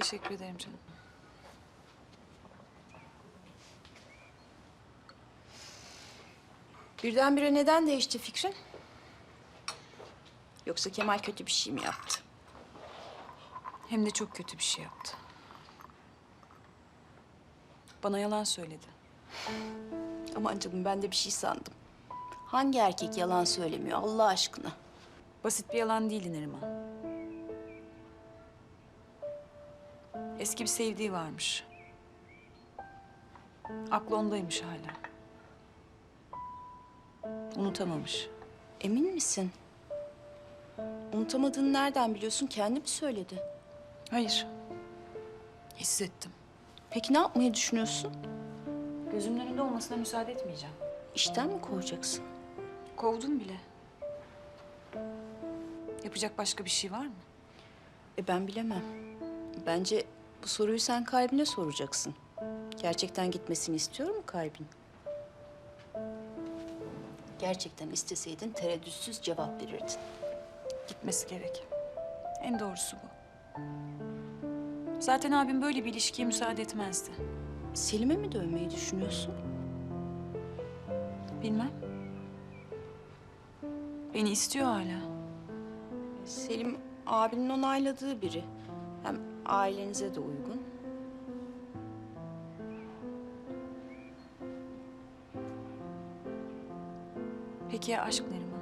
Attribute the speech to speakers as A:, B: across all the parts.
A: Teşekkür ederim canım.
B: Birdenbire neden değişti fikrin? Yoksa Kemal kötü bir şey mi yaptı?
A: Hem de çok kötü bir şey yaptı. Bana yalan söyledi.
B: Aman canım ben de bir şey sandım. Hangi erkek yalan söylemiyor Allah aşkına?
A: Basit bir yalan değildi Neriman. Eski bir sevdiği varmış. Aklı ondaymış hala. Unutamamış.
B: Emin misin? Unutamadığını nereden biliyorsun? Kendi mi söyledi?
A: Hayır. Hissettim.
B: Peki ne yapmayı düşünüyorsun?
A: Gözümün önünde olmasına müsaade etmeyeceğim.
B: İşten mi kovacaksın?
A: Kovdum bile. Yapacak başka bir şey var mı?
B: E ben bilemem. Bence bu soruyu sen kalbine soracaksın. Gerçekten gitmesini istiyor mu kalbin? Gerçekten isteseydin tereddütsüz cevap verirdin.
A: Gitmesi gerek. En doğrusu bu. Zaten abim böyle bir ilişkiye müsaade etmezdi.
B: Selim'e mi dönmeyi düşünüyorsun?
A: Bilmem. Beni istiyor hala.
B: Selim abinin onayladığı biri. Ailenize de uygun.
A: Peki ya aşk Neriman?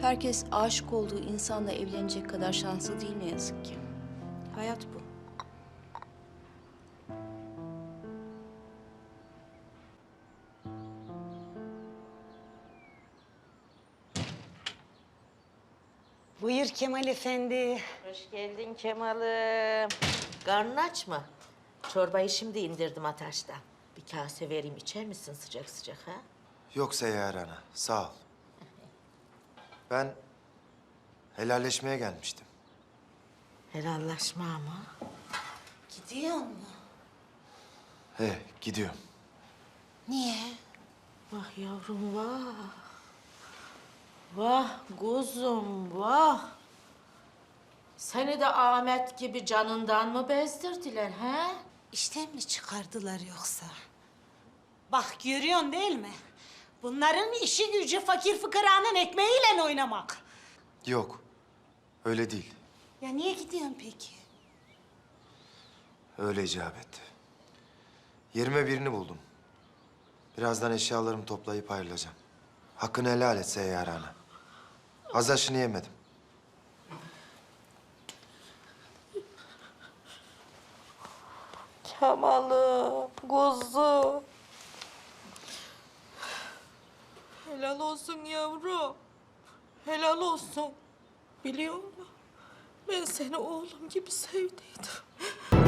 B: Herkes aşık olduğu insanla evlenecek kadar şanslı değil ne yazık ki. Hayat bu.
C: Buyur Kemal Efendi.
D: Hoş geldin Kemal'im. Karnın aç mı? Çorbayı şimdi indirdim ateşten. Bir kase vereyim içer misin sıcak sıcak ha?
E: Yok Seyyar Ana, sağ ol. Ben helalleşmeye gelmiştim.
D: Helallaşma ama.
C: Gidiyor mu?
E: He, gidiyorum.
C: Niye?
D: Vah yavrum vah. Vah kuzum vah. Seni de Ahmet gibi canından mı bezdirdiler he?
C: İşten mi çıkardılar yoksa? Bak görüyorsun değil mi? Bunların işi gücü fakir fıkıranın ekmeğiyle oynamak.
E: Yok, öyle değil.
C: Ya niye gidiyorsun peki?
E: Öyle icap etti. Yerime birini buldum. Birazdan eşyalarımı toplayıp ayrılacağım. Hakkını helal et Seyyar Ana. Az aşını yemedim.
D: Kemal'im, kuzu. Helal olsun yavrum. Helal olsun. Biliyor musun? Ben seni oğlum gibi sevdiydim.